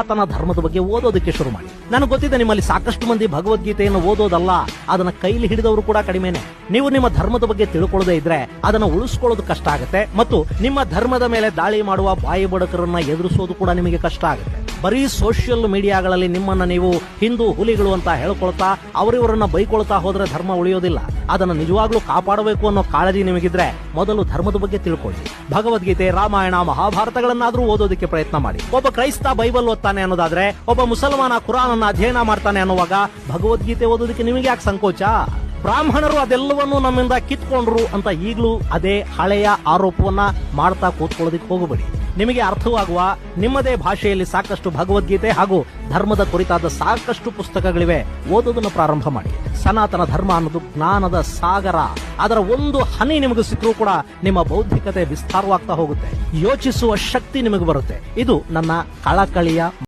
ಆತನ ಧರ್ಮದ ಬಗ್ಗೆ ಓದೋದಕ್ಕೆ ಶುರು ಮಾಡಿ. ನನಗೆ ಗೊತ್ತಿದೆ ನಿಮ್ಮಲ್ಲಿ ಸಾಕಷ್ಟು ಮಂದಿ ಭಗವದ್ಗೀತೆಯನ್ನು ಓದೋದಲ್ಲ, ಅದನ್ನ ಕೈಲಿ ಹಿಡಿದವರು ಕೂಡ ಕಡಿಮೆನೆ. ನೀವು ನಿಮ್ಮ ಧರ್ಮದ ಬಗ್ಗೆ ತಿಳ್ಕೊಳ್ಳದೆ ಇದ್ರೆ ಅದನ್ನ ಉಳಿಸ್ಕೊಳ್ಳೋದು ಕಷ್ಟ ಆಗುತ್ತೆ, ಮತ್ತು ನಿಮ್ಮ ಧರ್ಮದ ಮೇಲೆ ದಾಳಿ ಮಾಡುವ ಬಾಯಿ ಬಡಕರನ್ನ ಎದುರಿಸೋದು ಕೂಡ ನಿಮಗೆ ಕಷ್ಟ ಆಗುತ್ತೆ. ಬರೀ ಸೋಷಿಯಲ್ ಮೀಡಿಯಾಗಳಲ್ಲಿ ನಿಮ್ಮನ್ನ ನೀವು ಹಿಂದೂ ಹುಲಿಗಳು ಅಂತ ಹೇಳ್ಕೊಳ್ತಾ ಅವರಿವರನ್ನ ಬೈಕೊಳ್ತಾ ಹೋದ್ರೆ ಧರ್ಮ ಉಳಿಯೋದಿಲ್ಲ. ಅದನ್ನು ನಿಜವಾಗ್ಲೂ ಕಾಪಾಡಬೇಕು ಅನ್ನೋ ಕಾಳಜಿ ನಿಮಗಿದ್ರೆ ಮೊದಲು ಧರ್ಮದ ಬಗ್ಗೆ ತಿಳ್ಕೊಳ್ಳಿ. ಭಗವದ್ಗೀತೆ, ರಾಮಾಯಣ, ಮಹಾಭಾರತಗಳನ್ನಾದ್ರೂ ಓದೋದಕ್ಕೆ ಪ್ರಯತ್ನ ಮಾಡಿ. ಒಬ್ಬ ಕ್ರೈಸ್ತ ಬೈಬಲ್ ಓದ್ತಾನೆ ಅನ್ನೋದಾದ್ರೆ, ಒಬ್ಬ ಮುಸಲ್ಮಾನ ಕುರಾನ್ ಅನ್ನ ಅಧ್ಯಯನ ಮಾಡ್ತಾನೆ ಅನ್ನುವಾಗ ಭಗವದ್ಗೀತೆ ಓದೋದಕ್ಕೆ ನಿಮಗೆ ಯಾಕೆ ಸಂಕೋಚ? ಬ್ರಾಹ್ಮಣರು ಅದೆಲ್ಲವನ್ನೂ ನಮ್ಮಿಂದ ಕಿತ್ಕೊಂಡ್ರು ಅಂತ ಈಗಲೂ ಅದೇ ಹಳೆಯ ಆರೋಪವನ್ನ ಮಾಡ್ತಾ ಕೂತ್ಕೊಳ್ಳೋದಕ್ಕೆ ಹೋಗಬೇಡಿ. ನಿಮಗೆ ಅರ್ಥವಾಗುವ ನಿಮ್ಮದೇ ಭಾಷೆಯಲ್ಲಿ ಸಾಕಷ್ಟು ಭಗವದ್ಗೀತೆ ಹಾಗೂ ಧರ್ಮದ ಕುರಿತಾದ ಸಾಕಷ್ಟು ಪುಸ್ತಕಗಳಿವೆ. ಓದೋದನ್ನು ಪ್ರಾರಂಭ ಮಾಡಿ. ಸನಾತನ ಧರ್ಮ ಅನ್ನೋದು ಜ್ಞಾನದ ಸಾಗರ. ಅದರ ಒಂದು ಹನಿ ನಿಮಗೆ ಸಿಕ್ಕರೂ ಕೂಡ ನಿಮ್ಮ ಬೌದ್ಧಿಕತೆ ವಿಸ್ತಾರವಾಗ್ತಾ ಹೋಗುತ್ತೆ. ಯೋಚಿಸುವ ಶಕ್ತಿ ನಿಮಗೆ ಬರುತ್ತೆ. ಇದು ನನ್ನ ಕಳಕಳಿಯ